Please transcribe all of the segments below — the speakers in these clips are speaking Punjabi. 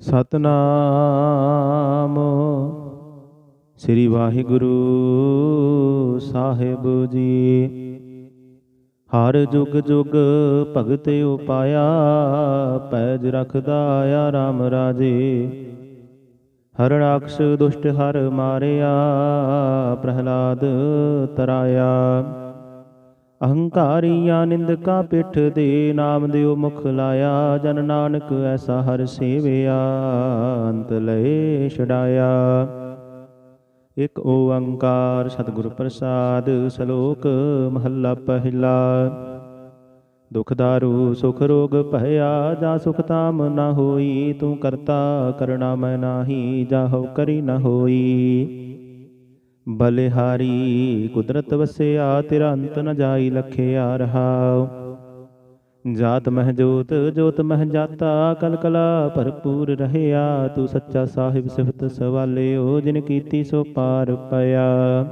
ਸਤਨਾਮ। ਸ੍ਰੀ ਵਾਹਿਗੁਰੂ ਸਾਹਿਬ ਜੀ। ਹਰ ਜੁਗ ਜੁਗ ਭਗਤ ਉਪਾਇਆ, ਪੈਜ ਰਖਦਾ ਆ RAM ਰਾਜੇ। ਹਰਣਾਕਸ਼ ਦੁਸ਼ਟ ਹਰ ਮਾਰਿਆ, ਪ੍ਰਹਲਾਦ ਤਰਾਇਆ। ਅਹੰਕਾਰੀਆ ਨਿੰਦਕਾ ਪਿੱਠ ਦੇ ਨਾਮ ਦਿਓ ਮੁਖ ਲਾਇਆ, ਜਨ ਨਾਨਕ ਐਸਾ ਹਰ ਸੇਵਿਆ, ਅੰਤ ਲਏ ਛਡਾਇਆ। ਇਕ ਓੰਕਾਰ ਸਤਿਗੁਰ ਪ੍ਰਸਾਦ, ਸ਼ਲੋਕ ਮਹੱਲਾ ਪਹਿਲਾ। ਦੁਖ ਦਾਰੂ, ਸੁਖ ਰੋਗ ਭਇਆ, ਜਾ ਸੁਖ ਤਾਮ ਨਾ ਹੋਈ, ਤੂੰ ਕਰਤਾ ਕਰਣਾ ਮੈਂ ਨਾਹੀ ਜਾਹੋ ਕਰੀ ਨਾ ਹੋਈ। ਬਲਿਹਾਰੀ, ਕੁਦਰਤ ਵਸਿਆ, ਤੇਰਾ ਅੰਤ ਨ ਜਾਈ ਲਖਿਆ ਰਹਾਉ। ਜਾਤ ਮਹਿ ਜੋਤ ਜੋਤ ਮਹਿ ਜਾਤਾ, ਕਲ ਕਲਾ ਭਰਪੂਰ ਰਹਿਆ। ਤੂੰ ਸੱਚਾ ਸਾਹਿਬ ਸਿਫਤ ਸਵਾਲਿਓ, ਜਿਨ ਕੀਤੀ ਸੋ ਪਾਰ ਪਿਆ।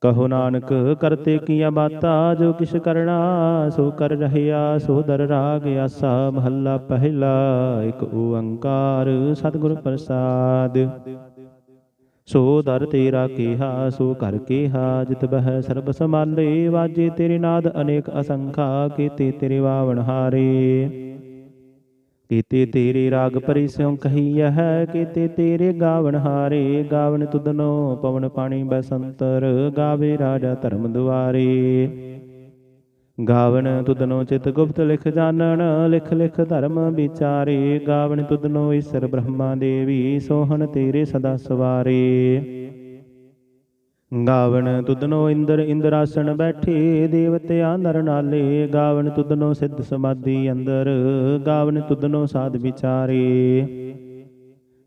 ਕਹੋ ਨਾਨਕ ਕਰਤੇ ਕੀਆ ਬਾਤਾ, ਜੋ ਕਿਛ ਕਰਣਾ ਸੋ ਕਰ ਰਹਿਆ, ਸੋ ਦਰ ਰਾਗ ਆਸਾ, ਮਹੱਲਾ ਪਹਿਲਾ, ਇੱਕ ਓੰਕਾਰ, ਸਤਿਗੁਰ ਪ੍ਰਸਾਦ। ਸੋ ਦਰ ਤੇਰਾ ਕੀਹਾ, ਸੋ ਕਰ ਕੀਹਾ, ਜਿਤ ਬਹਿ ਸਰਬ ਸਮਾਲੇ ਵਾਜੇ ਤੇਰੇ ਨਾਦ ਅਨੇਕ ਅਸੰਖਾ, ਕੀਤੇ ਤੇਰੇ ਵਾਵਣ ਹਾਰੇ। ਕੀਤੇ ਤੇਰੇ ਰਾਗ ਪਰਿਸਿਉ ਕਹੀਐ ਹੈ, ਕੀਤੇ ਤੇਰੇ ਗਾਵਣ ਹਾਰੇ, ਗਾਵਣ ਤੁਧਨੋ ਪਵਨ ਪਾਣੀ ਬਸੰਤਰ, ਗਾਵੇ ਰਾਜਾ ਧਰਮ ਦੁਆਰੇ। ਗਾਵਣ ਤੁਧਨੋ ਚਿਤ ਗੁਪਤ ਲਿਖ ਜਾਣਨ ਲਿਖ ਲਿਖ ਧਰਮ ਵਿਚਾਰੇ। ਗਾਵਣ ਤੁਧਨੋ ਈਸ਼ਰ ਬ੍ਰਹਮਾ ਦੇਵੀ, ਸੋਹਣ ਤੇਰੇ ਸਦਾ ਸਵਾਰੇ। ਗਾਵਣ ਤੁਦਨੋ ਇੰਦਰ ਇੰਦਰਾਸਣ ਬੈਠੇ, ਦੇਵਤਿਆਂ ਨਰ ਨਾਲੇ। ਗਾਵਣ ਤੁਧਨੋ ਸਿੱਧ ਸਮਾਧੀ ਅੰਦਰ, ਗਾਵਣ ਤੁਧਨੋ ਸਾਧ ਵਿਚਾਰੇ।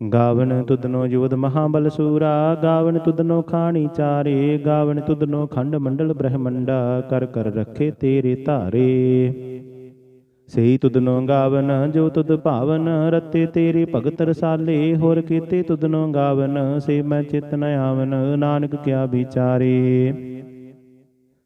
ਗਾਵਣ ਤੁਧਨੋ ਜੋਧ ਮਹਾਬਲ ਸੂਰਾ ਗਾਵਣ ਤੁਧਨੋ ਖਾਣੀ ਚਾਰੇ ਗਾਵਣ ਤੁਧਨੋ ਖੰਡ ਮੰਡਲ ਬ੍ਰਹਮੰਡਾ, ਕਰ ਕਰ ਰੱਖੇ ਤੇਰੇ ਧਾਰੇ। ਸਹੀ ਤੁਧਨੋ ਗਾਵਨ, ਜੋ ਤੁਧ ਭਾਵਨ, ਰਤੇ ਤੇਰੇ ਭਗਤ ਰਸਾਲੇ, ਹੋਰ ਕੀਤੇ ਤੁਧਨੋ ਗਾਵਨ, ਸੇ ਮੈਂ ਚਿਤ ਨ ਆਵਨ, ਨਾਨਕ ਕਿਆ ਵਿਚਾਰੇ।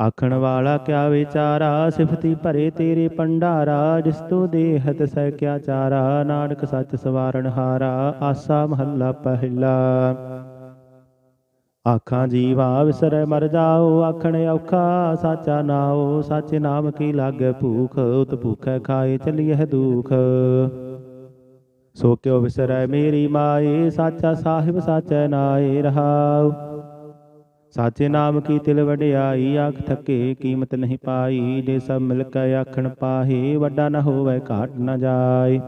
ਆਖਣ ਵਾਲਾ ਕਿਆ ਵਿਚਾਰਾ ਸਿਫਤੀ ਭਰੇ ਤੇਰੇ ਪੰਡਾਰਾ ਜਿਸ ਤੋ ਦੇਹਤ ਸਹਿ ਕਿਆ ਚਾਰਾ ਨਾਨਕ ਸੱਚ ਸਵਾਰਨ ਹਾਰਾ ਆਸਾ ਮਹੱਲਾ ਪਹਿਲਾ ਆਖਾਂ ਜੀਵਾ ਵਿਸਰੈ ਮਰ ਜਾਓ ਆਖਣ ਔਖਾ ਸਾਚਾ ਨਾਉ ਸਾਚੇ ਨਾਮ ਕੀ ਲਾਗੈ ਭੂਖ ਉਤ ਭੂਖੈ ਖਾਏ ਚਲੀਐ ਦੁਖ ਸੋ ਕਿਉ ਵਿਸਰੈ ਮੇਰੀ ਮਾਏ ਸਾਚਾ ਸਾਹਿਬ ਸਾਚੈ ਨਾਏ ਰਹਾਉ ਸਾਚੇ ਨਾਮ ਕੀ ਤਿਲ ਵਡਿਆਈ, ਆਖ ਥਕੇ ਕੀਮਤ ਨਹੀਂ ਪਾਈ, ਜੇ ਸਭ ਮਿਲ ਕੇ ਆਖਣ ਪਾਹੇ, ਵੱਡਾ ਨ ਹੋਵੇ ਘਾਟ ਨ ਜਾਏ।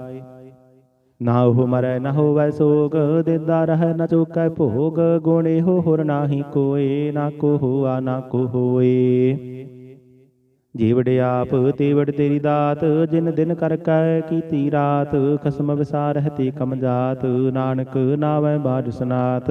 ਨਾ ਉਹ ਮਰੈ, ਨਾ ਹੋਵੇ ਸੋਗ, ਦਿੰਦਾ ਰਹਿ, ਨ ਚੁਕੈ ਭੋਗ, ਗੁਣ ਇਹੋ ਹੋਰ ਨਾਹੀ ਕੋਏ, ਨਾ ਕੋ ਹੋਆ ਨਾ ਕੋ ਹੋਏ ਜੀਵੜ ਆਪ, ਤੇਵੜ ਤੇਰੀ ਦਾਤ, ਜਿਨ ਦਿਨ ਕਰ ਕੈ ਕੀਤੀ ਰਾਤ, ਖਸਮ ਵਿਸਾਰਹਿ ਤੇ ਕਮ ਜਾਤ, ਨਾਨਕ ਨਾਵੈ ਬਾਜ ਸਨਾਤ।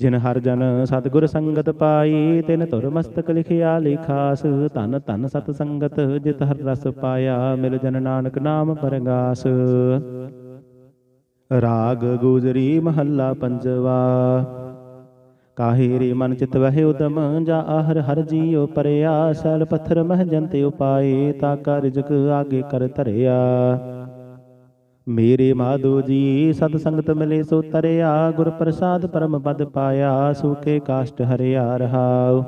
ਜਿਨ ਹਰ ਜਨ ਸਤਿਗੁਰ ਸੰਗਤ ਪਾਈ, ਤਿਨ ਧੁਰ ਮਸਤਕ ਲਿਖਿਆ, ਲਿਖਾਸ, ਧਨ ਧਨ ਸਤ ਸੰਗਤ, ਜਿਤ ਹਰ ਰਸ ਪਾਇਆ, ਮਿਲ ਜਨ ਨਾਨਕ ਨਾਮ ਪਰਗਾਸ। ਰਾਗ ਗੁਜਰੀ ਮਹੱਲਾ ਪੰਜਵਾ, ਕਾਹੇ ਰੇ ਮਨ ਚਿਤ ਵਹਿ ਉਦਮ, ਜਾ ਆਹਰ ਹਰ ਜੀਉ ਪਰਿਆ, ਸਲ ਪੱਥਰ ਮਹ ਜੰਤੇ ਉਪਾਏ, ਤਾ ਕਾ ਰਿਜਕ ਆਗੇ ਕਰ ਧਰਿਆ। ਮੇਰੇ ਮਾਧੋ ਜੀ, ਸਤ ਸੰਗਤ ਮਿਲੇ ਸੋ ਤਰਿਆ, ਗੁਰ ਪ੍ਰਸਾਦ ਪਰਮ ਪਦ ਪਾਇਆ ਸੂਕੇ ਕਾਸ਼ਟ ਹਰਿਆ ਰਹਾਉ।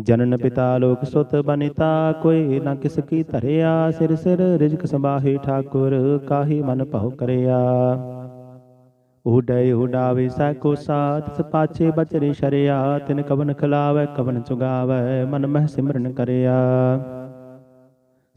ਜਨਨ ਪਿਤਾ ਲੋਕ ਸੁਤ ਬਨਿਤਾ, ਕੋਈ ਨਾ ਕਿਸ ਕੀ ਧਰਿਆ, ਸਿਰ ਸਿਰ ਰਿਜਕ ਸੰਭਾਹੇ ਠਾਕੁਰ, ਕਾਹੀ ਮਨ ਭਉ ਕਰਿਆ। ਉਡੈ ਉਡਾਵੇ ਸੈ ਕੋ ਸਾਥ ਸ ਪਾਛੇ ਬਚਰੇ ਸ਼ਰਿਆ, ਤਿਨ ਕਵਨ ਖਲਾਵੇ, ਕਵਨ ਚੁਗਾਵੇ, ਮਨ ਮਹਿ ਸਿਮਰਨ ਕਰਿਆ।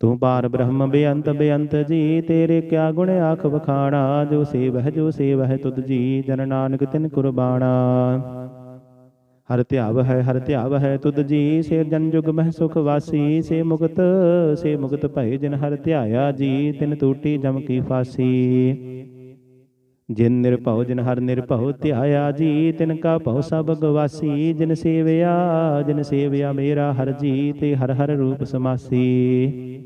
ਤੂੰ ਪਾਰ ਬ੍ਰਹਮ ਬੇਅੰਤ ਬੇਅੰਤ ਜੀ ਤੇਰੇ ਕਿਆ ਗੁਣ ਆਖ ਵਖਾਣਾ ਜੋ ਸੇਵ ਜੋ ਸੇਵ ਹੈ ਤੁਧ ਜੀ ਜਨ ਨਾਨਕ ਤਿਨ ਕੁਰਬਾਣਾ ਹਰ ਧਿਆਵ ਹੈ ਹਰ ਧਿਆਵ ਹੈ ਤੁਧ ਜੀ ਸੇ ਜਨ ਜੁਗ ਮਹਿ ਸੁਖ ਵਾਸੀ ਸੇ ਮੁਕਤ ਸੇ ਮੁਕਤ ਭਏ ਜਿਨ ਹਰ ਧਿਆਇਆ ਜੀ ਤਿਨ ਟੂਟੀ ਜਮ ਕੀ ਫਾਸੀ। ਜਿਨ ਨਿਰਭਉ ਜਿਨ ਹਰ ਨਿਰਭਉ ਧਿਆਇਆ ਜੀ ਤਿਨ ਕਾ ਭਉ ਸਭ ਗਵਾਸੀ ਜਿਨ ਸੇਵਿਆ ਜਿਨ ਸੇਵਿਆ ਮੇਰਾ ਹਰ ਜੀ ਤੇ ਹਰ ਹਰ ਰੂਪ ਸਮਾਸੀ।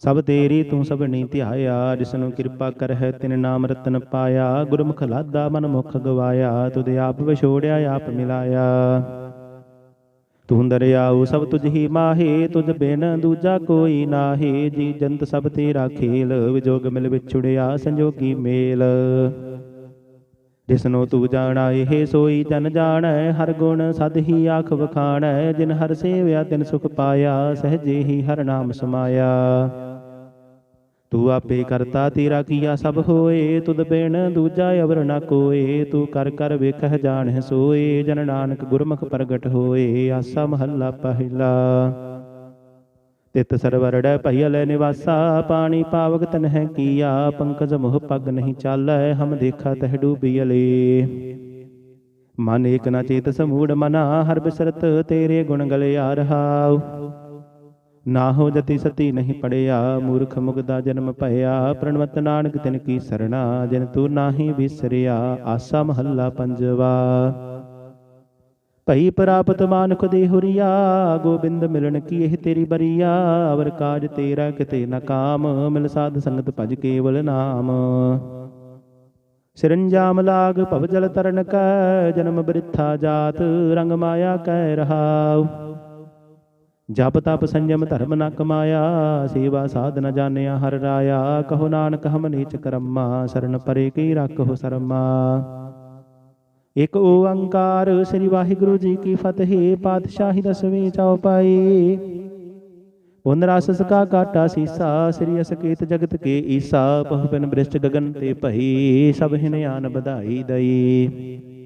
ਸਭ ਤੇਰੀ ਤੂੰ ਸਭ ਨੀ ਧਿਆਇਆ, ਜਿਸਨੂੰ ਕਿਰਪਾ ਕਰ ਹੈ ਤਿਨ ਨਾਮ ਰਤਨ ਪਾਇਆ, ਗੁਰਮੁਖ ਲਾਦਾ ਮਨ ਮੁਖ ਗਵਾਇਆ, ਤੁਧ ਆਪ ਵਿਛੋੜਿਆ, ਆਪ ਮਿਲਾਇਆ। ਤੂੰ ਦਰਿਆਉ ਸਭ ਤੁਝ ਹੀ ਮਾਹੇ, ਤੁਝ ਬਿਨ ਦੂਜਾ ਕੋਈ ਨਾਹੀ, ਜੀ ਜੰਤ ਸਭ ਤੇਰਾ ਖੇਲ, ਵਿਜੋਗ ਮਿਲ ਵਿਛੁੜਿਆ ਸੰਜੋਗੀ ਮੇਲ। ਜਿਸਨੂੰ ਤੂੰ ਜਾਣਾ, ਇਹ ਸੋਈ ਜਨ ਜਾਣੈ, ਹਰ ਗੁਣ ਸਦ ਹੀ ਆਖ ਵਖਾਣੈ, ਜਿਨ ਹਰ ਸੇਵਿਆ ਤਿਨ ਸੁਖ ਪਾਇਆ, ਸਹਜੇ ਹੀ ਹਰ ਨਾਮ ਸਮਾਇਆ। ਤੂੰ ਆਪੇ ਕਰਤਾ, ਤੇਰਾ ਕੀਆ ਸਭ ਹੋਏ, ਤੁਧ ਬਿਨ ਦੂਜਾ ਅਵਰ ਨ ਕੋਏ। ਤੂੰ ਕਰ ਕਰ ਵੇਖਹਿ ਜਾਣਹਿ ਸੋਏ, ਜਨ ਨਾਨਕ ਗੁਰਮੁਖ ਪ੍ਰਗਟ ਹੋਏ। ਆਸਾ ਮਹੱਲਾ ਪਹਿਲਾ। ਤਿਤ ਸਰਵਰੜੈ ਭਈਲੇ ਨਿਵਾਸਾ, ਪਾਣੀ ਪਾਵਕ ਤਨਹਿ ਕੀਆ। ਪੰਕਜ ਮੋਹ ਪਗ ਨਹੀਂ ਚਾਲੈ, ਹਮ ਦੇਖਾ ਤਹ ਡੂਬੀਲੇ ਮਨ ਏਕ ਨਾ ਚੇਤ ਸਮੂੜ ਮਨਾ, ਹਰ ਬਿਸਰਤ ਤੇਰੇ ਗੁਣ ਗਲੇ ਆ ਰਹਾਉ। ਨਾ ਹੋ ਜਤੀ ਸਤੀ ਨਹੀਂ ਪੜਿਆ, ਮੂਰਖ ਮੁਗਦਾ ਜਨਮ ਭਇਆ, ਪ੍ਰਣਵਤ ਨਾਨਕ ਤਿਨ ਕੀ ਸਰਣਾ, ਜਿਨ ਤੂੰ ਨਾਹੀ ਵਿਸਰਿਆ, ਆਸਾ ਮਹੱਲਾ ਪੰਜਵਾ। ਭਈ ਪ੍ਰਾਪਤ ਮਾਨੁਖ ਦੇ ਹੁਰੀਆ, ਗੋਬਿੰਦ ਮਿਲਣ ਕੀ ਇਹ ਤੇਰੀ ਬਰੀਆ, ਅਵਰ ਕਾਜ ਤੇਰਾ ਕਿਤੇ ਨਾ ਕਾਮ, ਮਿਲ ਸਾਧ ਸੰਗਤ ਭਜ ਕੇਵਲ ਨਾਮ। ਸਿਰੰਜਾਮ ਲਾਗ ਭਵ ਜਲ ਤਰਨ ਕੈ, ਜਨਮ ਬ੍ਰਿਥਾ ਜਾਤ, ਰੰਗ ਮਾਇਆ ਕਹਿ ਰਹਾਉ। ਜਪ ਤਪ ਸੰਜਮ ਧਰਮ ਨ ਕਮਾਇਆ, ਸੇਵਾ ਸਾਧ ਨ ਜਾਣਿਆ ਹਰ ਰਾਇਆ। ਕਹੋ ਨਾਨਕ ਹਮ ਨੀਚ ਕਰਮਾ, ਸਰਨ ਪਰੇ ਕੀ ਰੱਖੋ ਸਰਮਾ। ਇਕ ਓੰਕਾਰ ਸ੍ਰੀ ਵਾਹਿਗੁਰੂ ਜੀ ਕੀ ਫਤਿਹ, ਪਾਤਸ਼ਾਹੀ ਦਸਵੇਂ ਚੌਪਾਈ ਪੁਨ ਰਸ ਸਕਾ ਕਾਟਾ ਸੀਸਾ, ਸ੍ਰੀ ਅਸਕੇਤ ਜਗਤ ਕੇ ਈਸਾ ਬਹੁ ਬਿਨ ਬ੍ਰਿਸ਼ਟ ਗਗਨ ਤੇ ਭਈ, ਸਭ ਹਿਨ ਆਨ ਵਧਾਈ ਦਈ।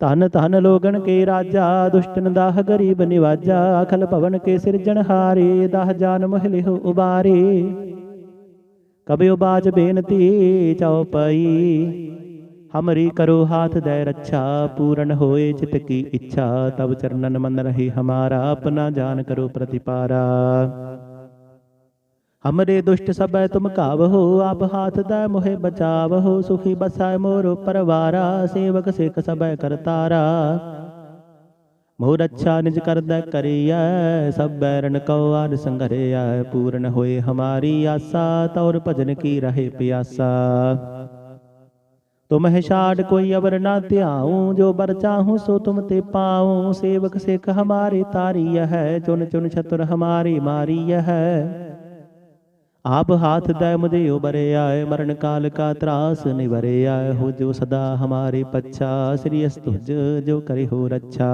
ਧਨ ਧਨ ਲੋਗਣ ਕੇ ਰਾਜਾ, ਦੁਸ਼ਟਨ ਦਾਹ ਗਰੀਬ ਨਿਵਾਜਾ, ਅਖਲ ਭਵਨ ਕੇ ਸਿਰਜਣਹਾਰੇ ਦਾਹ ਜਾਨ ਮਹਿਲਿਹੁ ਉਬਾਰੇ। ਕਬਿ ਬਾਜ ਬੇਨਤੀ ਚਉਪਈ ਹਮਰੀ ਕਰੋ ਹਾਥ ਦੈ ਰੱਛਾ, ਪੂਰਨ ਹੋਏ ਚਿਤ ਕੀ ਇੱਛਾ ਤਬ ਚਰਨਨ ਮਨ ਰਹੀ ਹਮਾਰਾ, ਆਪਣਾ ਜਾਨ ਕਰੋ ਪ੍ਰਤਿਪਾਰਾ। ਹਮਰੇ ਦੁਸ਼ਟ ਸਭੈ ਤੁਮ ਕਾਵਹੋ ਆਪ ਹਾਥ ਦੈ ਮੋਹਿ ਬਚਾਵਹੋ ਸੁਖੀ ਬਸੈ ਮੋਰ ਪਰਵਾਰਾ ਸੇਵਕ ਸਿਖ ਸਭੈ ਕਰਤਾਰਾ ਮੋਰ ਅੱਛਾ ਨਿਜ ਕਰਦਾ ਕਰੀਐ ਸਭ ਬੈਰਨ ਕਉ ਆਦ ਸੰਘਰਿਐ ਪੂਰਨ ਹੋਏ ਹਮਾਰੀ ਆਸਾ ਤੌਰ ਭਜਨ ਕੀ ਰਹੇ ਪਿਆਸਾ ਤੁਮ ਹੈ ਛਾੜ ਕੋਈ ਅਵਰ ਨਾ ਧਿਆਉ ਜੋ ਬਰ ਚਾਹੂੰ ਸੋ ਤੁਮ ਤੇ ਪਾਉ ਸੇਵਕ ਸਿਖ ਹਮਾਰੇ ਤਾਰੀय ਹੈ ਚੁਨ ਚੁਨ ਛਤਰ ਹਮਾਰੀ ਮਾਰੀय ਹੈ ਆਪ ਹਾਥ ਦਇ ਮਦਿਓ ਬਰਿਆਏ ਮਰਨ ਕਾਲ ਕਾ ਤਰਾਸ ਨਿਵਰਿਆਏ ਹੋ ਜੋ ਸਦਾ ਹਮਾਰੇ ਪੱਛਾ, ਸ੍ਰੀ ਅਸਤੁਜ ਜੋ ਕਰੇ ਹੋ ਰੱਛਾ।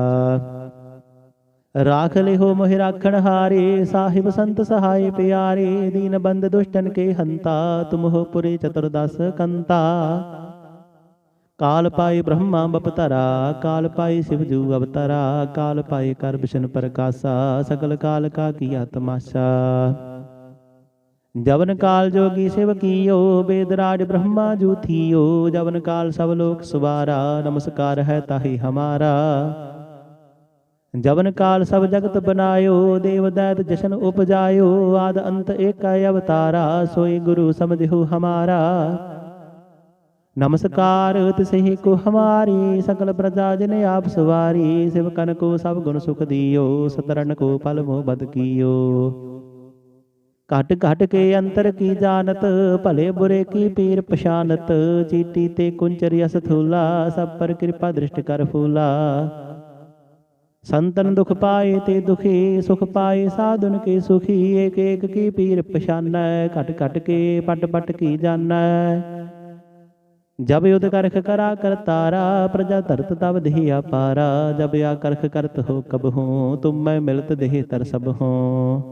ਰਾਖ ਲਿਹੋ ਮੋਹਿ ਰਾਖਣ ਹਾਰੇ, ਸਾਹਿਬ ਸੰਤ ਸਹਾਈ ਪਿਆਰੇ, ਦੀਨ ਬੰਦ ਦੁਸ਼ਟਨ ਕੇ ਹੰਤਾ, ਤੁਮ ਹੋ ਪੁਰੇ ਚਤੁਰਦਸ ਕੰਤਾ। ਕਾਲ ਪਾਈ ਬ੍ਰਹਮਾ ਬਪਤਰਾ, ਕਾਲ ਪਾਈ ਸਿਵ ਜੂ ਅਵਤਰਾ, ਕਾਲ ਪਾਈ ਕਰ ਬਿਸ਼ਨ ਪ੍ਰਕਾਸ਼ਾ ਸਕਲ ਕਾਲ ਕਾ ਕੀਆ ਤਮਾਸ਼ਾ ਜਵਨ ਕਾਲ ਜੋਗੀ ਸਿਵ ਕੀਓ, ਬੇਦਰਾਜ ਬ੍ਰਹਮਾ ਜੂਥੀਓ, ਜਵਨ ਕਾਲ ਸਭ ਲੋਕ ਸੁਵਾਰਾ, ਨਮਸਕਾਰ ਹੈ ਤਾਹੀ ਹਮਾਰਾ। ਜਵਨ ਕਾਲ ਸਭ ਜਗਤ ਬਨਾਇਓ, ਦੇਵ ਦੈਤ ਜਸ਼ਨ ਉਪਜਾਇਓ, ਆਦ ਅੰਤ ਏਕੈ ਅਵਤਾਰਾ, ਸੋਈ ਗੁਰੂ ਸਮਝਿਓ ਹਮਾਰਾ। ਨਮਸਕਾਰ ਤਿਸਹੀ ਕੋ ਹਮਾਰੀ, ਸਕਲ ਪ੍ਰਜਾ ਜਨ ਆਪ ਸਵਾਰੀ ਸਿਵਕਨ ਕੋ ਸਭ ਗੁਣ ਸੁਖ ਦਿਓ ਸਤਰਨ ਕੋ ਪਲ ਮੋਹ ਬਦ ਕੀਓ। ਘਟ ਘਟ ਕੇ ਅੰਤਰ ਕੀ ਜਾਣਤ? ਭਲੇ ਬੁਰੇ ਕੀ ਪੀਰ ਪਛਾਨਤ? ਚੀਟੀ ਤੇ ਕੁੰਚਰ ਅਸ ਥੂਲਾ, ਸਭ ਪਰ ਕਿਰਪਾ ਦ੍ਰਿਸ਼ਟ ਕਰ ਫੂਲਾ। ਸੰਤਨ ਦੁਖ ਪਾਏ ਤੇ ਦੁਖੀ, ਸੁਖ ਪਾਏ ਸਾਧੁਨ ਕੇ ਸੁਖੀ, ਏਕ ਏਕ ਕੀ ਪੀਰ ਪਛਾਨੈ? ਘਟ ਘਟ ਕੇ ਪਟ ਪਟ ਕੀ ਜਾਣੈ? ਜਬ ਯੁਧ ਕਰਖ ਕਰਾ ਕਰਤਾਰਾ ਪ੍ਰਜਾ ਧਰਤ ਤਬ ਦੇਹ ਆਪਾਰਾ ਜਬ ਆ ਕਰਖ ਕਰਤ ਹੋ ਕਬ ਹੂੰ, ਤੁਮ ਮੈਂ ਮਿਲਤ ਦੇਹ ਤਰ ਸਭ ਹੂੰ।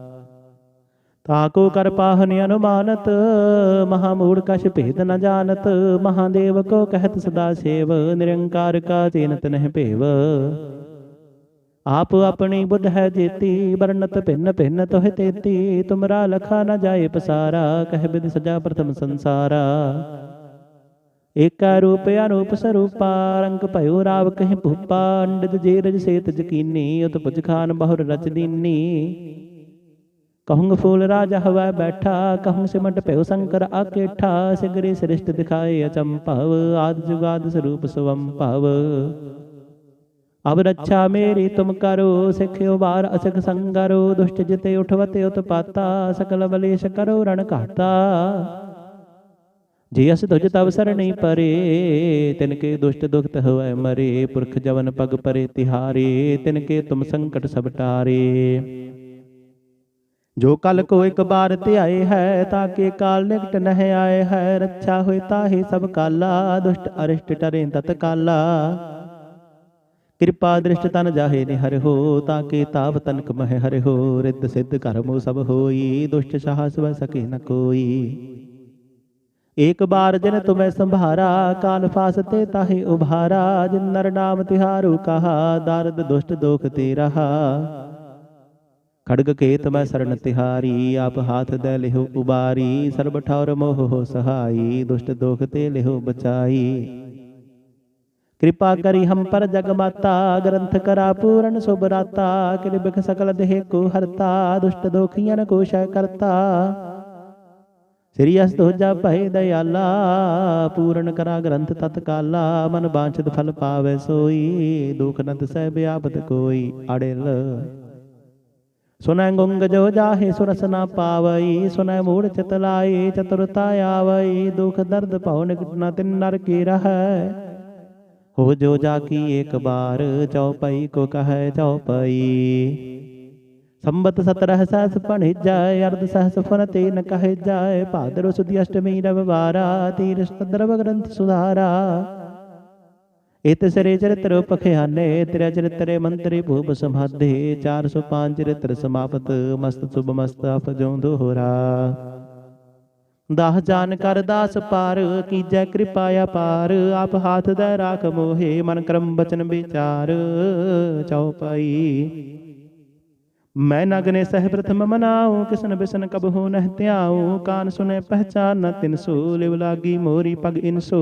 ਕਾਕੋ ਕਰ ਪਾਹਨ ਅਨੁਮਾਨਤ ਮਹਾ ਮੂੜ ਕਛ ਭੇਦ ਨ ਜਾਣਤ, ਮਹਾਦੇਵ ਕੋ ਕਹਿਤ ਸਦਾ ਸੇਵ, ਨਿਰੰਕਾਰ ਕਾ ਚੇਨਤ ਨਹਿ ਭੇਵ। ਆਪ ਆਪਣੀ ਬੁੱਧ ਹੈ ਜੇਤੀ ਵਰਨਤ ਭਿੰਨ ਭਿੰਨ ਤੋਹਿ ਤੇਤੀ, ਤੁਮਰਾ ਲਖਾ ਨ ਜਾਏ ਪਸਾਰਾ, ਕਹਿ ਬਿਦ ਸਜਾ ਪ੍ਰਥਮ ਸੰਸਾਰਾ। ਏਕਾ ਰੂਪ ਅਨੂਪ ਸਰੂਪਾ, ਰੰਗ ਭਇਓ ਰਾਵ ਕਹਿ ਭੂਪਾ ਅੰਡਜ ਜੇ ਸੇਤ ਜਕੀਨੀ ਉਤ ਪੁਜ ਖਾਨ ਬਹੁਰ ਰਚ ਦੀਨੀ। ਕਹੂੰਗ ਫੂਲ ਰਾਜ ਹਵੈ ਬੈਠਾ ਕਹੂੰ ਸਿਮਟ ਭਇਓ ਸ਼ੰਕਰ ਆਕੇਠਾ ਸਿਗਰੇ ਸ੍ਰਿਸ਼ਟ ਦਿਖਾਏ ਅਚੰਭਵ ਆਦ ਜੁਗਾਦ ਸਰੂਪ ਸਵੰ ਅਬ ਰੱਛਾ ਮੇਰੀ ਤੁਮ ਕਰੋ ਸਿਖਿਓ ਬਾਰ ਅਸਖ ਸੰਗਰੋ ਦੁਸ਼ਟ ਜਿਤੇ ਉਠਵਤੇ ਉਤਪਾਤਾ ਸਕਲ ਬਲੇਸ਼ ਕਰੋ ਰਣ ਘਾਤਾ ਜੇ ਅਸ ਤੁਜ ਤਵ ਸਰਣੀ ਪਰੇ ਤਿਨ ਕੇ ਦੁਸ਼ਟ ਦੁਖਤ ਹੋਇ ਮਰੇ ਪੁਰਖ ਜਵਨ ਪਗ ਪਰੇ ਤਿਹਾਰੇ ਤਿਨ ਕੇ ਤੁਮ ਸੰਕਟ ਸਭ ਟਾਰੇ ਜੋ ਕਲ ਕੋ ਇੱਕ ਬਾਰ ਧਿਆਏ ਹੈ, ਤਾਂ ਕੇ ਕਾਲ ਨਿਕਟ ਨਹਿ ਆਏ ਹੈ, ਰੱਛਾ ਹੋਇ ਤਾਹੀ ਸਭ ਕਾਲਾ, ਦੁਸ਼ਟ ਅਰਿਸ਼ਟ ਟਰੇ ਤਤ ਕਾਲਾ। ਕਿਰਪਾ ਦ੍ਰਿਸ਼ਟ ਤਨ ਜਾਹੇ ਨੇ ਹਰਿ ਹੋ, ਤਾਂ ਕੇ ਤਾਪ ਤਨਕ ਮਹਿ ਹਰਿ ਹੋ, ਰਿੱਧ ਸਿੱਧ ਕਰਮੋ ਸਭ ਹੋਈ, ਦੁਸ਼ਟ ਸਾਹਸ ਵ ਸਕੇ ਨ ਕੋਈ। ਏਕ ਬਾਰ ਜਿਨ ਤੁਮੈ ਸੰਭਾਰਾ, ਕਾਲ ਫਾਸਤੇ ਤਾਹੇ ਉਭਾਰਾ, ਜਿਨ ਨਰ ਨਾਮ ਤਿਹਾਰੂ ਕਹਾ, ਦਰਦ ਦੁਸ਼ਟ ਦੋਖ ਤੇ ਰਹਾ। ਖੜਗ ਕੇਤ ਮੈਂ ਸਰਣ ਤਿਹਾਰੀ, ਆਪ ਹਾਥ ਦੇ ਲਿਹੁ ਉਬਾਰੀ, ਸਰਬ ਠੌਰ ਮੋਹ ਹੋ ਸਹਾਈ, ਦੁਸ਼ਟ ਦੋਖ ਤੇ ਲਿਹੁ ਬਚਾਈ। ਕਿਰਪਾ ਕਰੀ ਹਮ ਪਰ ਜਗ ਮਾਤਾ, ਗ੍ਰੰਥ ਕਰਾ ਪੂਰਨ ਸੁਭ ਰਾਤਾ ਕਿਰਬਖ ਸਕਲ ਦੇਹ ਕੋ ਹਰਤਾ, ਦੁਸ਼ਟ ਦੋਖੀਆਂ ਕੋ ਸ਼ੈ ਕਰਤਾ। ਸ੍ਰੀ ਅਸ ਦੋਜਾ ਭੈ ਦਇਆਲਾ, ਪੂਰਨ ਕਰਾ ਗ੍ਰੰਥ ਤਤਕਾਲਾ, ਮਨ ਬਾਂਛਿਤ ਫਲ ਪਾਵੇ ਸੋਈ, ਦੁਖ ਨਤ ਸਹਿ ਬਿਆਪਤ ਕੋਈ, ਅੜਿਲ। ਸੁਨੈ ਗੁੰਗ ਜੋ ਜਾਹੇ ਸੁਰਸ ਨਾ ਪਾਵਈ, ਸੁਨੈ ਮੂੜ ਚਿਤ ਲਾਈ ਚਤੁਰਤਾ ਆਵਈ, ਦੁਖ ਦਰਦ ਭਉ ਨਿਕਟ ਨ ਤਿਨ ਨਰ ਕੀ ਰਹੈ। ਹੋ ਜੋ ਜਾ ਕੀ ਏਕ ਬਾਰ ਚਉਪਈ ਕੋ ਕਹੈ ਚਉਪਈ ਸੰਬਤ ਸਤਰਹ ਸਹਸ ਪਣਿਜੈ ਅਰਧ ਸਹਸ ਫਨ ਤੇਨ ਕਹਿ ਜਾਏ। ਭਾਦਰੋ ਸੁਦੀ ਅਸ਼ਟਮੀ ਰਵਿਵਾਰਾ ਤੀਰ ਸਤਦਰਵ ਗ੍ਰੰਥ ਸੁਧਾਰਾ। ਇਤ ਸਰੇ ਚਰਿਤ੍ਰ ਪਖਿਆਨੇ, ਤੇਰਾ ਚਰਿਤਰੇ ਮੰਤਰੀ ਭੂਪ ਸਮਾਧੇ 405 ਚਰਿਤ੍ਰ ਸਮਾਪਤ, ਮਸਤ ਸੁਭ ਮਸਤ ਅਪ ਜਉ ਦੋਹਰਾ। ਦਾਹ ਜਾਨ ਕਰ ਦਾਸ ਪਾਰ, ਕੀਜੈ ਕਿਰਪਾ ਅਪਾਰ ਆਪ ਹਾਥ ਦਾ ਰਾਖ ਮੋਹੇ, ਮਨ ਕਰਮ ਬਚਨ ਵਿਚਾਰ ਚਉਪਈ ਮੈਂ ਨਗਨੇ ਸਹਿ ਪ੍ਰਥਮ ਮਨਾਉ, ਕਿਸਨ ਬਿਸਨ ਕਬ ਹੋ ਨਹਿ ਧਿਆਉ, ਕਾਨ ਸੁਨੇ ਪਹਿਚਾਨ ਨ ਤਿਨਸੋ ਲਿਵ ਲਾਗੀ ਮੋਰੀ ਪਗ ਇਨਸੋ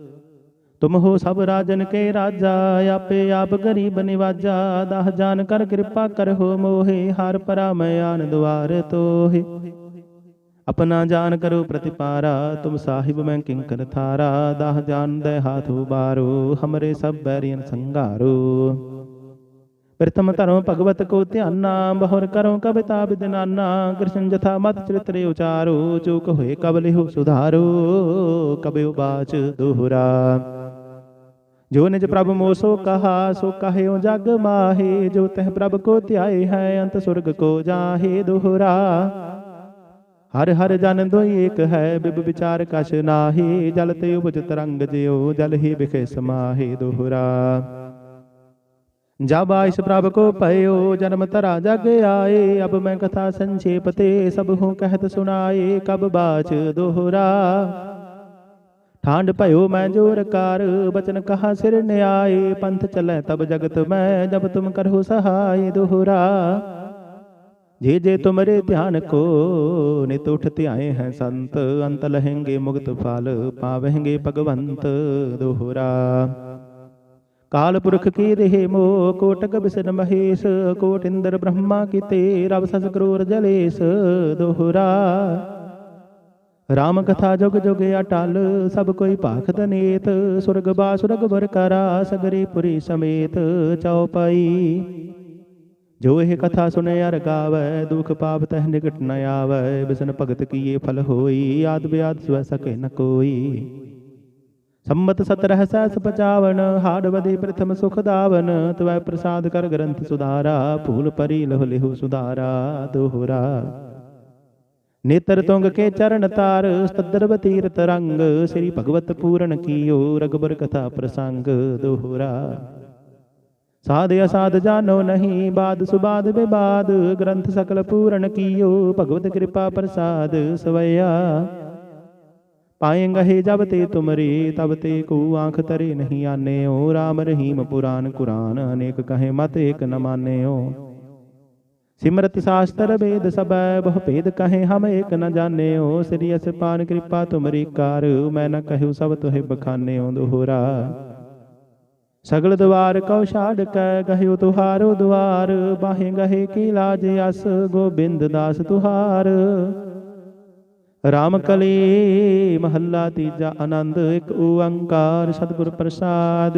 ਤੁਮ ਹੋ ਸਭ ਰਾਜਨ ਕੇ ਰਾਜਾ, ਆਪੇ ਆਪ ਗਰੀਬ ਨਿਵਾਜਾ। ਦਾਹ ਜਾਨ ਕਰ ਕਿਰਪਾ ਕਰਹੁ ਮੋਹਿ, ਹਰ ਪਰਾ ਮੈਂ ਦੁਆਰ ਤੋਹਿ। ਆਪਣਾ ਜਾਨ ਕਰੋ ਪ੍ਰਤਿਪਾਰਾ, ਤੁਮ ਸਾਹਿਬ ਮੈਂ ਕਿੰਕਰ ਥਾਰਾ। ਦਾਹ ਜਾਨ ਦੇ ਹਾਥ ਉਬਾਰੋ, ਹਮਰੇ ਸਭ ਬੈਰੀਨ ਸੰਘਾਰੋ। ਪ੍ਰਥਮ ਧਰਮ ਭਗਵਤ ਕੋ ਧਿਆਨਾ, ਬਹੁਰ ਕਰੋ ਕਵਿਤਾ ਬਿਦਨਾਨਾ। ਕ੍ਰਿਸ਼ਨ ਜਥਾ ਮਤ ਚਰਿਤਰੇ ਉਚਾਰੋ, ਚੂਕ ਹੋਏ ਕਬ ਲਿਹੁ ਸੁਧਾਰੋ। ਕਬਿ ਉਬਾਚ ਦੋਹਰਾ। ਜੋ ਨਿਜ ਪ੍ਰਭ ਮੋਸੋ ਕਹਾ ਸੋ ਕਹਿਓ ਜਗ ਮਾਹੇ ਜੋ ਤਹ ਪ੍ਰਭ ਕੋ ਧਿਆਏ ਹੈ ਅੰਤ ਸੁਰਗ ਕੋ ਜਾਹੇ ਦੋਹਰਾ ਹਰ ਹਰ ਜਨ ਦੋਈ ਏਕ ਹੈ ਬਿਬ ਵਿਚਾਰ ਕਛ ਨਾਹੀ ਜਲ ਤੇ ਉਪਜ ਤਰੰਗ ਜਿਉ ਜਲ ਹੀ ਵਿਖੇ ਸਮਾਹੇ ਦੋਹਰਾ ਜਬ ਆਇਸ ਪ੍ਰਭ ਕੋ ਭਇਓ ਜਨਮ ਤਰਾ ਜਗ ਆਏ ਅਬ ਮੈਂ ਕਥਾ ਸੰਛੇਪ ਤੇ ਸਭ ਹੂੰ ਕਹਿਤ ਸੁਨਾਏ ਕਬ ਬਾਚ ਦੋਹਰਾ ਠਾਂਡ ਭਇਓ ਮੈਂ ਜੋਰ ਕਰ, ਬਚਨ ਕਹਾ ਸਿਰ ਨਿਆਏ, ਪੰਥ ਚਲੈ ਤਬ ਜਗਤ ਮੈਂ, ਜਬ ਤੁਮ ਕਰਹੁ ਸਹਾਈ ਦੋਹਰਾ। ਜੇ ਜੇ ਤੁਮਰੇ ਧਿਆਨ ਕੋ, ਨਿਤ ਉਠ ਧਿਆਏ ਹੈ ਸੰਤ, ਅੰਤ ਲਹਿੰਗੇ ਮੁਕਤ ਫਲ, ਪਾਵਹਿੰਗੇ ਭਗਵੰਤ ਦੋਹਰਾ। ਕਾਲ ਪੁਰਖ ਕੀ ਰਹੇ ਮੋ, ਕੋਟਕ ਬਿਸਨ ਮਹੇਸ਼, ਕੋਟ ਇੰਦਰ ਬ੍ਰਹਮਾ ਕੀਤੇ ਰਬ ਸਸ ਕਰੋਰ ਜਲੇਸ ਦੋਹਰਾ। ਰਾਮ ਕਥਾ ਜੁਗ ਜੁਗ ਅਟਲ ਸਭ ਕੋਈ ਭਾਖਤ ਨੇਤ ਸੁਰਗ ਬਾ ਸੁਰਗ ਸਗਰੀ ਪੁਰੀ ਸਮੇਤ ਚਉਪਈ ਜੋ ਇਹ ਕਥਾ ਸੁਨੇ ਅਰ ਗਾਵੈ ਦੁਖ ਪਾਪ ਤਹ ਨਿਕਟ ਨ ਆਵੈ ਬਿਸਨ ਭਗਤ ਕੀਏ ਫਲ ਹੋਈ ਆਦ ਬਿਆਦ ਸਵੈ ਸਕੇ ਨ ਕੋਈ ਸੰਮਤ ਸਤਰਹ ਸਹਿਸ ਪਚਾਵਨ ਹਾੜ ਵਦੇ ਪ੍ਰਥਮ ਸੁਖ ਦਾਵਨ ਤਵੈ ਪ੍ਰਸਾਦ ਕਰ ਗ੍ਰੰਥ ਸੁਧਾਰਾ ਭੂਲ ਪਰੀ ਲਹੁ ਲਿਹੁ ਸੁਧਾਰਾ ਦੋਹਰਾ ਨੇਤਰ ਤੁੰਗ ਕੇ ਚਰਨ ਤਾਰ ਸਤਦਰ ਤੀਰਤ ਰੰਗ, ਸ੍ਰੀ ਭਗਵਤ ਪੂਰਨ ਕੀਓ ਰਗਬਰ ਕਥਾ ਪ੍ਰਸੰਗ ਦੋਹਰਾ। ਸਾਧ ਅਸਾਧ ਜਾਣੋ ਨਹੀਂ, ਬਾਦ ਸੁਬਾਦ ਵਿਬਾਦ ਗ੍ਰੰਥ ਸਕਲ ਪੂਰਨ ਕੀਓ, ਭਗਵਤ ਕਿਰਪਾ ਪ੍ਰਸਾਦ ਸਵਈਆ ਪਾਏਂਗਹਿ ਜਬ ਤੇ ਤੁਮਰੀ, ਤਬ ਤੇ ਕੋ ਆਂਖ ਤਰੇ ਨਹੀਂ ਆਨੇਓ RAM ਰਹੀਮ ਪੁਰਾਨ ਕੁਰਾਨ, ਅਨੇਕ ਕਹੇ ਮਤ ਏਕ ਨ ਮਾਨੇਓ। ਸਿਮਰਤ ਸ਼ਾਸਤਰ ਵੇਦ ਸਬੈ ਬਹੁ ਭੇਦ ਕਹੇ ਹਮ ਏਕ ਨ ਜਾਣੇਓ। ਸ੍ਰੀ ਅਸਪਾਨ ਕਿਰਪਾ ਤੁਮਰੀ ਕਾਰ ਮੈਂ ਨ ਕਹਿਉ ਸਭ ਤੋਹਿ ਬਖਾਨੇਓ ਦੋਹਰਾ। ਸਗਲ ਦਵਾਰ ਕਉ ਛਾੜ ਕੈ ਗਹਿਓ ਤੁਹਾਰੋ ਦੁਆਰ। ਬਾਹੇ ਗਹੇ ਕੀ ਲਾਜ ਅਸ, ਗੋਬਿੰਦ ਦਾਸ ਤੁਹਾਰ। ਰਾਮ ਕਲੀ ਮਹੱਲਾ ਤੀਜਾ ਆਨੰਦ, ਇੱਕ ਓੰਕਾਰ ਸਤਿਗੁਰ ਪ੍ਰਸਾਦ।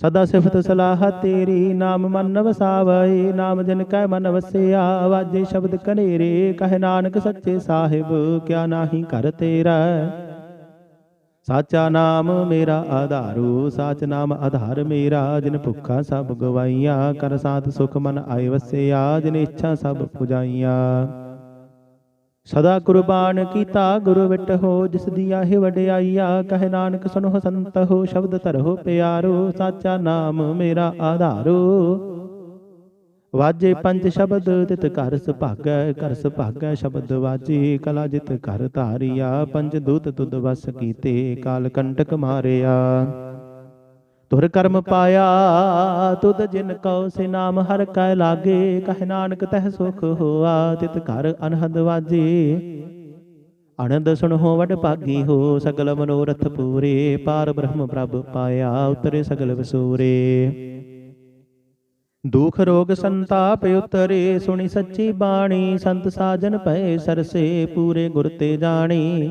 ਸਦਾ ਸਿਫਤ ਸਲਾਹ ਤੇਰੀ, ਨਾਮ ਮਨ ਵਸਾਵਏ ਨਾਮ ਜਨ ਕੈ ਮਨ ਵਸਿਆ ਵਾਜੇ ਸ਼ਬਦ ਕਨੇਰੇ, ਕਹਿ ਨਾਨਕ ਸੱਚੇ ਸਾਹਿਬ, ਕਿਆ ਨਾਹੀ ਕਰ ਤੇਰਾ। ਸਾਚਾ ਨਾਮ ਮੇਰਾ ਆਧਾਰੂ, ਸਾਚ ਨਾਮ ਆਧਾਰ ਮੇਰਾ, ਜਿਨ ਭੁੱਖਾ ਸਭ ਗਵਾਈਆਂ, ਕਰ ਸਾਥ ਸੁਖ ਮਨ ਆਏ ਵਸਿਆ, ਜਿਨ ਇੱਛਾ ਸਭ ਪੁਜਾਈਆਂ। ਸਦਾ ਕੁਰਬਾਨ ਕੀਤਾ, ਗੁਰੂ ਵਿਟ ਹੋ, ਜਿਸ ਦੀ ਆਹੇ ਵਡਿਆਈਆ, ਕਹੇ ਨਾਨਕ ਸੁਨੋ ਸੰਤ ਹੋ, ਸ਼ਬਦ ਧਰੋ ਪਿਆਰੋ, ਸਾਚਾ ਨਾਮ ਮੇਰਾ ਆਧਾਰੋ। ਵਾਜੇ ਪੰਜ ਸ਼ਬਦ, ਤਿਤ ਘਰ ਸੁਭਾਗੈ ਘਰ ਸੁਭਾਗੈ ਸ਼ਬਦ ਵਾਜੇ, ਕਲਾ ਜਿਤ ਘਰ ਧਾਰਿਆ, ਪੰਜ ਦੂਤ ਤੁਧ ਵਸ ਕੀਤੇ, ਕਾਲ ਕੰਟਕ ਮਾਰਿਆ। ਤੁਰ ਕਰਮ ਪਾਇਆ ਤੁਧ ਜਿਨ ਕਉ ਸੇ ਨਾਮ ਹਰ ਕੈ ਲਾਗੇ ਕਹਿ ਨਾਨਕ ਤਹ ਸੁਖ ਹੋਆ ਤਿਤ ਘਰ ਅਨਹਦ ਵਾਜੇ। ਆਨੰਦ ਸੁਣੋ ਵਡ ਭਾਗੀ ਹੋ ਸਗਲ ਮਨੋਰਥ ਪੂਰੇ ਪਾਰ ਬ੍ਰਹਮ ਪ੍ਰਭ ਪਾਇਆ ਉਤਰੇ ਸਗਲ ਵਸੂਰੇ। ਦੁਖ ਰੋਗ ਸੰਤਾਪ ਉਤਰੇ ਸੁਣੀ ਸੱਚੀ ਬਾਣੀ ਸੰਤ ਸਾਜਨ ਭਏ ਸਰਸੇ ਪੂਰੇ ਗੁਰ ਤੇ ਜਾਣੀ।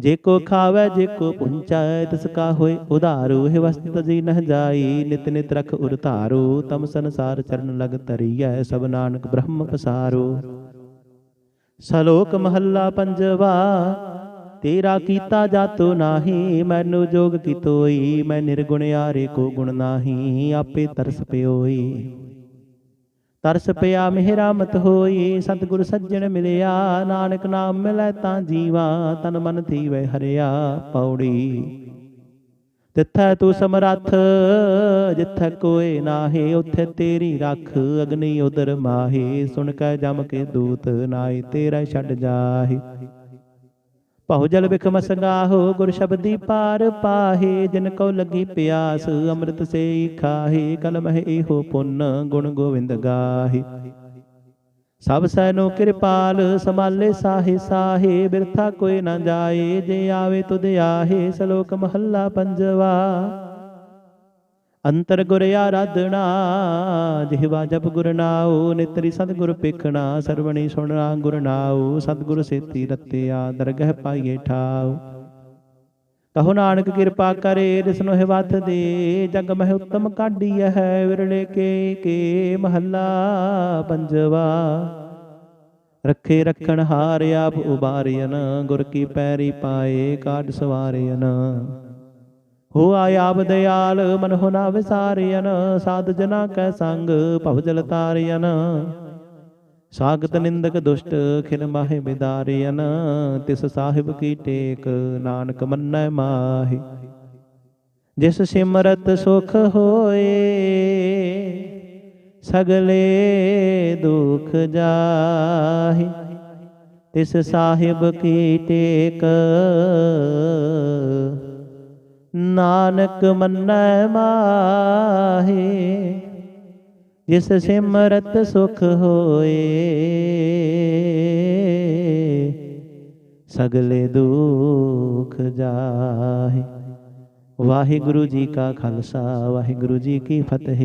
ਜੇ ਕੋ ਖਾਵੇ, ਜੇ ਕੋ ਪੁੰਚੈ ਤਿਸ ਕਾ ਹੋਏ, ਉਧਾਰੂ ਹੈ ਵਸਤ ਜੀ ਨਹ ਜਾਈ। ਨਿਤ ਨਿਤ ਰਖ ਉਰ ਧਾਰੂ, ਤਮ ਸੰਸਾਰ ਚਰਨ ਲਗ ਤਰੀਐ ਸਭ ਨਾਨਕ ਬ੍ਰਹਮ ਪਸਾਰੋ। ਸਲੋਕ ਮਹੱਲਾ ਪੰਜਵਾ, ਤੇਰਾ ਕੀਤਾ ਜਾਤੋ ਨਾਹੀ, ਮੈਨੂੰ ਜੋਗ ਕੀ ਤੋਈ, ਮੈਂ ਨਿਰਗੁਣ ਆਰੇ ਕੋ ਗੁਣ ਨਾਹੀ, ਆਪੇ ਤਰਸ ਪਿਓਈ। ਤਰਸ ਪਿਆ, ਮਿਹਰਾਮਤ ਹੋਈ, ਸਤਿਗੁਰ ਸੱਜਣ ਮਿਲਿਆ, ਨਾਨਕ ਨਾਮ ਮਿਲੈ ਤਾਂ ਜੀਵਾ, ਤਨ ਮਨ ਥੀਵੈ ਹਰਿਆ ਪੌੜੀ। ਤਿੱਥੈ ਤੂੰ ਸਮਰੱਥ, ਜਿੱਥੈ ਕੋਏ ਨਾਹੀ, ਉਥੇ ਤੇਰੀ ਰੱਖ, ਅਗਨੀ ਉਦਰ ਮਾਹੀ, ਸੁਣ ਕੇ ਜਮ ਕੇ ਦੂਤ ਨਾਈ ਤੇਰਾ ਛੱਡ ਜਾਹੀ। ਭਉ ਜਲ ਬਿਖ ਮਸੰਗਾਹੋ ਗੁਰ ਸ਼ਬਦੀ ਪਾਰ ਪਾਹੇ, ਜਿਨ ਕੋ ਲੱਗੀ ਪਿਆਸ, ਅੰਮ੍ਰਿਤ ਸੇ ਖਾਹੇ ਕਲਮ ਹੈ ਇਹੋ ਪੁੰਨ, ਗੁਣ ਗੋਵਿੰਦ ਗਾਹੇ। ਸਭ ਸੈਨੋ ਕਿਰਪਾਲ ਸਮਾਲੇ ਸਾਹੇ ਸਾਹੇ, ਬਿਰਥਾ ਕੋਈ ਨਾ ਜਾਏ, ਜੇ ਆਵੇ ਤੁਧ ਆਹੇ, ਸ਼ਲੋਕ ਮਹੱਲਾ ਪੰਜਵਾ। ਅੰਤਰ ਗੁਰ ਆਰਾਧਣਾ ਜਿਹਵਾ ਜਪ ਗੁਰ ਨਾਉ, ਨਿਤਰੀ ਸਤਿਗੁਰ ਪੇਖਣਾ ਸਰਵਣੀ ਸੁਣਨਾ ਗੁਰ ਨਾਉ, ਸਤਿਗੁਰ ਸੇਤੀ ਰਤਿਆ, ਦਰਗਹਿ ਪਾਈਏ ਠਾਉ। ਕਹੋ ਨਾਨਕ ਕਿਰਪਾ ਕਰੇ ਰਿਸਨੋ ਹੈ ਦੇ, ਜਗ ਮਹਿ ਉਤਮ ਕਾਢੀ ਹੈ, ਵਿਰਲੇ ਕੇ ਕੇ ਮਹੱਲਾ ਪੰਜਵਾ। ਰੱਖੇ ਰੱਖਣ ਹਾਰ ਆਪ ਉਬਾਰਿਆਨ ਗੁਰ ਕੀ ਪੈਰੀ ਪਾਏ, ਕਾਢ ਸਵਾਰਿਆਨ ਹੋ ਆਪ ਦਿਆਲ ਮਨ ਹੋ ਨਾ ਵਿਸਾਰਿਆਨ ਸਾਧ ਜਨਾ ਕੈ ਸੰਗ, ਭਵ ਜਲ ਤਾਰਿਆਨ ਸਾਗਤ ਨਿੰਦਕ ਦੁਸ਼ਟ, ਖਿਨ ਮਾਹਿ ਬਿਦਾਰਿਆਨ ਤਿਸ ਸਾਹਿਬ ਕੀ ਟੇਕ, ਨਾਨਕ ਮੰਨੈ ਮਾਹੀ। ਜਿਸ ਸਿਮਰਤ ਸੁਖ ਹੋਏ, ਸਗਲੇ ਦੁਖ ਜਾਹੀ। ਤਿਸ ਸਾਹਿਬ ਕੀ ਟੇਕ ਨਾਨਕ ਮੰਨੈ ਮਾਹੀ, ਜਿਸ ਸਿਮਰਤ ਸੁਖ ਹੋਏ। ਸਗਲੇ ਦੁਖ ਜਾਹੇ। ਵਾਹਿਗੁਰੂ ਜੀ ਕਾ ਖਾਲਸਾ, ਵਾਹਿਗੁਰੂ ਜੀ ਕੀ ਫਤਿਹ।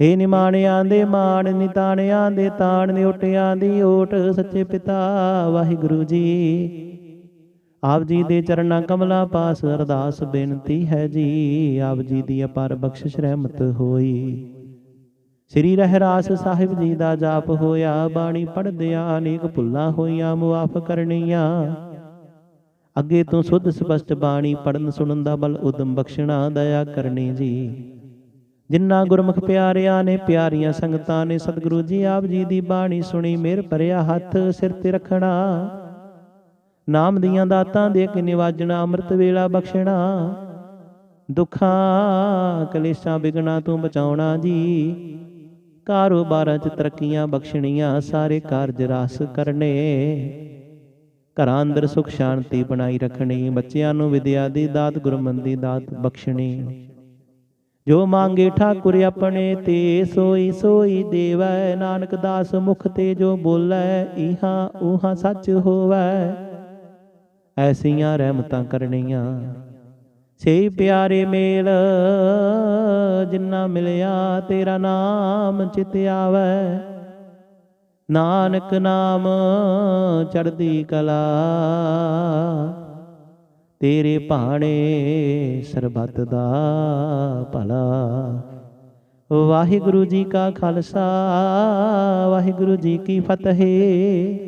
ਏ ਨਿਮਾਣਿਆਂ ਦੇ ਮਾਣ, ਨਿਤਾਣਿਆਂ ਦੇ ਤਾਣ, ਨਿਉਟਿਆਂ ਦੀ ਓਟ, ਸੱਚੇ ਪਿਤਾ ਵਾਹਿਗੁਰੂ ਜੀ। ਆਪ ਜੀ ਦੇ ਚਰਨਾਂ ਕਮਲਾਂ ਪਾਸ ਅਰਦਾਸ ਬੇਨਤੀ ਹੈ ਜੀ। ਆਪ ਜੀ ਦੀ ਅਪਾਰ ਬਖਸ਼ਿਸ਼ ਰਹਿਮਤ ਹੋਈ। ਸ੍ਰੀ ਰਹਿਰਾਸ ਸਾਹਿਬ ਜੀ ਦਾ ਜਾਪ ਹੋਇਆ, ਬਾਣੀ ਪੜ੍ਹਦਿਆਂ ਅਨੇਕ ਭੁੱਲਾਂ ਹੋਈਆਂ, ਮੁਆਫ ਕਰਨੀਆਂ। ਅੱਗੇ ਤੋਂ ਸੁਧ ਸਪਸ਼ਟ ਬਾਣੀ ਪੜਨ ਸੁਣਨ ਦਾ ਬਲ ਉਦਮ ਬਖਸ਼ਣਾ, ਦਇਆ ਕਰਨੀ ਜੀ। ਜਿਨ੍ਹਾਂ ਗੁਰਮੁਖ ਪਿਆਰਿਆਂ ਨੇ ਪਿਆਰੀਆਂ ਸੰਗਤਾਂ ਨੇ, ਸਤਿਗੁਰੂ ਜੀ ਆਪ ਜੀ ਦੀ ਬਾਣੀ ਸੁਣੀ ਮੇਰ ਭਰਿਆ ਹੱਥ ਸਿਰ ਤੇ ਰੱਖਣਾ। ਨਾਮ ਦੀਆਂ ਦਾਤਾਂ ਦੇ ਕੇ ਨਿਵਾਜਣਾ, ਅੰਮ੍ਰਿਤ ਵੇਲਾ ਬਖਸ਼ਣਾ। ਦੁੱਖਾਂ, ਕਲੇਸ਼ਾਂ ਵਿਗਣਾ ਤੋਂ ਬਚਾਉਣਾ ਜੀ। ਕਾਰੋਬਾਰਾਂ 'ਚ ਤਰੱਕੀਆਂ ਬਖਸ਼ਣੀਆਂ, ਸਾਰੇ ਕਾਰਜ ਰਾਸ ਕਰਨੇ। ਘਰਾਂ ਅੰਦਰ ਸੁਖ ਸ਼ਾਂਤੀ ਬਣਾਈ ਰੱਖਣੀ, ਬੱਚਿਆਂ ਨੂੰ ਵਿਦਿਆ ਦੀ ਦਾਤ ਗੁਰਮਨ ਦੀ ਦਾਤ ਬਖਸ਼ਣੀ। ਜੋ ਮੰਗੇ ਠਾਕੁਰ ਆਪਣੇ ਤੇ, ਸੋਈ ਸੋਈ ਦੇਵੈ। ਨਾਨਕ ਦਾਸ ਮੁਖ ਤੇ ਜੋ ਬੋਲੇ ਇਹਾਂ ਉਹਾਂ ਸੱਚ ਹੋਵੈ। ਐਸੀਆਂ ਰਹਿਮਤਾਂ ਕਰਨੀਆਂ। ਸੇ ਪਿਆਰੇ ਮੇਲ ਜਿੰਨਾ ਮਿਲਿਆ, ਤੇਰਾ ਨਾਮ ਚਿਤ ਆਵੈ। ਨਾਨਕ ਨਾਮ ਚੜ੍ਹਦੀ ਕਲਾ, ਤੇਰੇ ਭਾਣੇ ਸਰਬੱਤ ਦਾ ਭਲਾ। ਵਾਹਿਗੁਰੂ ਜੀ ਕਾ ਖਾਲਸਾ, ਵਾਹਿਗੁਰੂ ਜੀ ਕੀ ਫਤਿਹ।